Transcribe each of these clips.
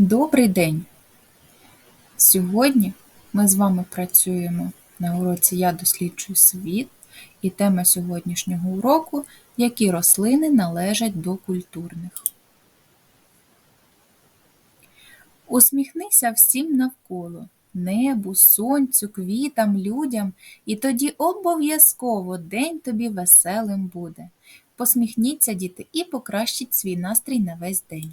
Добрий день! Сьогодні ми з вами працюємо на уроці Я досліджую світ і тема сьогоднішнього уроку які рослини належать до культурних. Усміхнися всім навколо небу, сонцю, квітам, людям, і тоді обов'язково день тобі веселим буде. Посміхніться, діти, і покращіть свій настрій на весь день.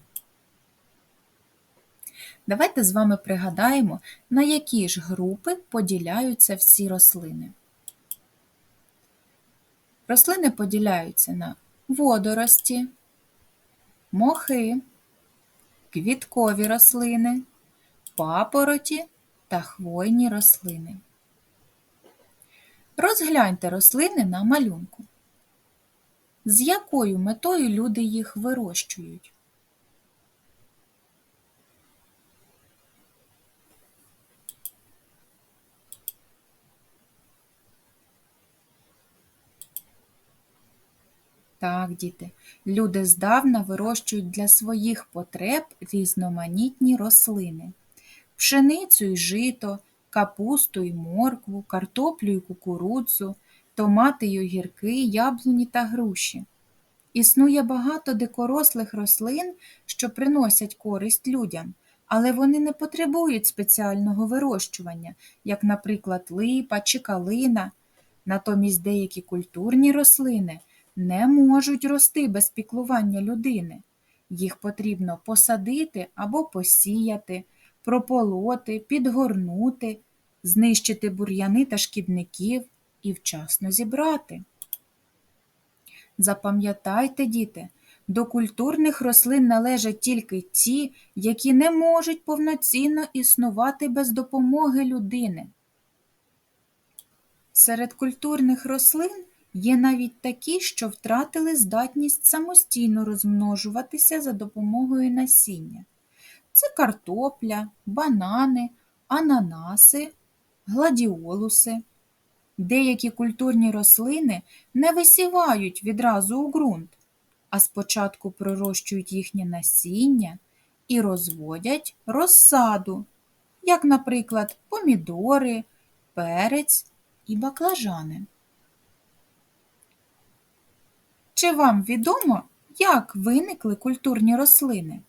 Давайте з вами пригадаємо, на які ж групи поділяються всі рослини. Рослини поділяються на водорості, мохи, квіткові рослини, папороті та хвойні рослини. Розгляньте рослини на малюнку. З якою метою люди їх вирощують? Так, діти, люди здавна вирощують для своїх потреб різноманітні рослини, пшеницю й жито, капусту й моркву, картоплю й кукурудзу, томати й огірки, яблуні та груші. Існує багато дикорослих рослин, що приносять користь людям, але вони не потребують спеціального вирощування, як, наприклад, липа чи калина. Натомість деякі культурні рослини не можуть рости без піклування людини. Їх потрібно посадити або посіяти, прополоти, підгорнути, знищити бур'яни та шкідників і вчасно зібрати. Запам'ятайте, діти, до культурних рослин належать тільки ті, які не можуть повноцінно існувати без допомоги людини. Серед культурних рослин Є навіть такі, що втратили здатність самостійно розмножуватися за допомогою насіння. Це картопля, банани, ананаси, гладіолуси. Деякі культурні рослини не висівають відразу у ґрунт, а спочатку пророщують їхнє насіння і розводять розсаду, як, наприклад, помідори, перець і баклажани. Чи вам відомо, як виникли культурні рослини?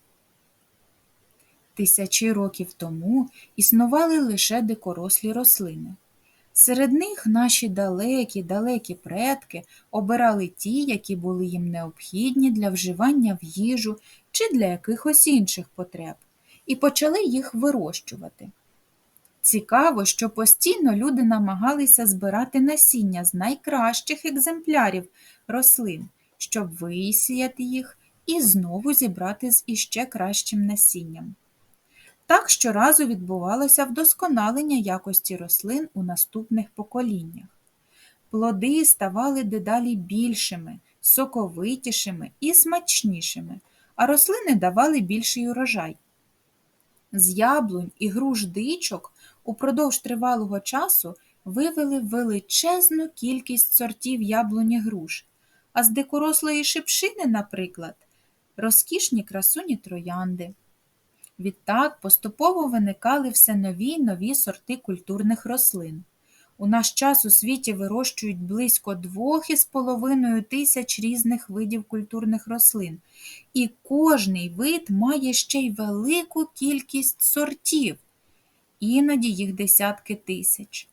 Тисячі років тому існували лише дикорослі рослини. Серед них наші далекі, далекі предки обирали ті, які були їм необхідні для вживання в їжу чи для якихось інших потреб, і почали їх вирощувати. Цікаво, що постійно люди намагалися збирати насіння з найкращих екземплярів рослин щоб висіяти їх і знову зібрати з іще кращим насінням. Так щоразу відбувалося вдосконалення якості рослин у наступних поколіннях. Плоди ставали дедалі більшими, соковитішими і смачнішими, а рослини давали більший урожай. З яблунь і груш дичок упродовж тривалого часу вивели величезну кількість сортів яблуні груш, а з дикорослої шипшини, наприклад, розкішні красуні троянди. Відтак поступово виникали все нові й нові сорти культурних рослин. У наш час у світі вирощують близько двох із половиною тисяч різних видів культурних рослин, і кожний вид має ще й велику кількість сортів, іноді їх десятки тисяч.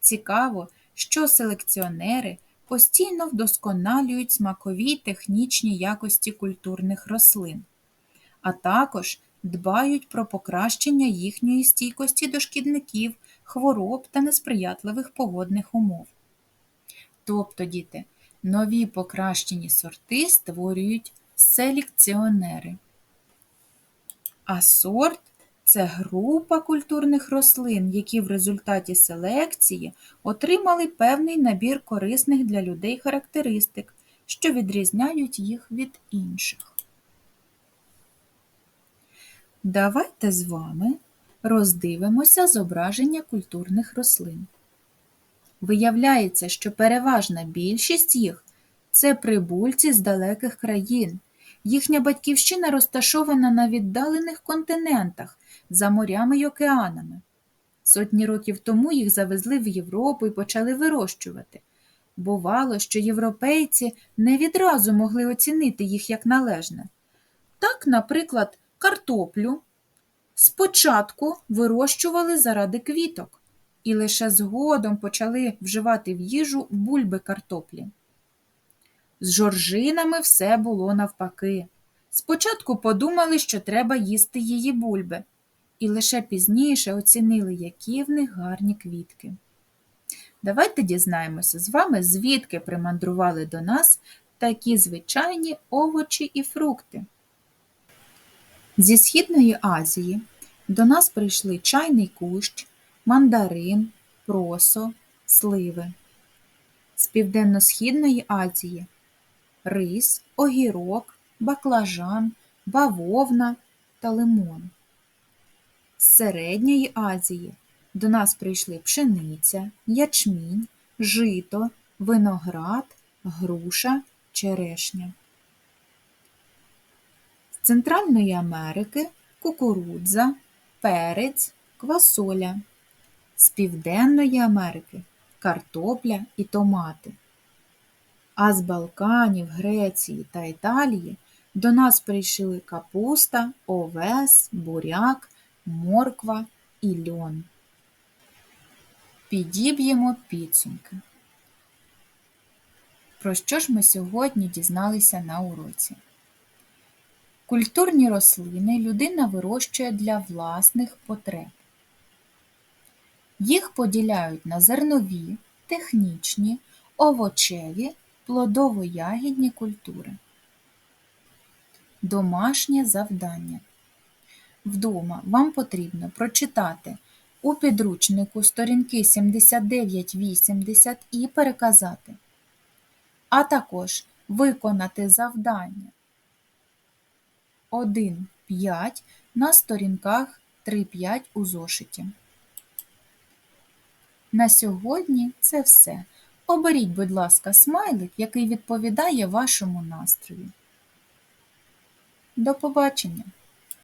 Цікаво, що селекціонери постійно вдосконалюють смакові технічні якості культурних рослин, а також дбають про покращення їхньої стійкості до шкідників, хвороб та несприятливих погодних умов. Тобто, діти, нові покращені сорти створюють селекціонери. А сорт це група культурних рослин, які в результаті селекції отримали певний набір корисних для людей характеристик, що відрізняють їх від інших. Давайте з вами роздивимося зображення культурних рослин. Виявляється, що переважна більшість їх це прибульці з далеких країн, Їхня батьківщина розташована на віддалених континентах, за морями й океанами. Сотні років тому їх завезли в Європу і почали вирощувати. Бувало, що європейці не відразу могли оцінити їх як належне. Так, наприклад, картоплю спочатку вирощували заради квіток і лише згодом почали вживати в їжу бульби картоплі. З жоржинами все було навпаки. Спочатку подумали, що треба їсти її бульби, і лише пізніше оцінили, які в них гарні квітки. Давайте дізнаємося з вами, звідки примандрували до нас такі звичайні овочі і фрукти. Зі Східної Азії до нас прийшли чайний кущ, мандарин, просо, сливи. З Південно-Східної Азії рис, огірок, баклажан, бавовна та лимон. З Середньої Азії до нас прийшли пшениця, ячмінь, жито, виноград, груша, черешня. З Центральної Америки кукурудза, перець, квасоля. З Південної Америки картопля і томати. А з Балканів, Греції та Італії до нас прийшли капуста, овес, буряк, морква і льон. Підіб'ємо підсумки. Про що ж ми сьогодні дізналися на уроці? Культурні рослини людина вирощує для власних потреб. Їх поділяють на зернові, технічні, овочеві, плодово-ягідні культури. Домашнє завдання. Вдома вам потрібно прочитати у підручнику сторінки 79-80 і переказати, а також виконати завдання 1.5 на сторінках 3.5 у зошиті. На сьогодні це все. Оберіть, будь ласка, смайлик, який відповідає вашому настрою. До побачення!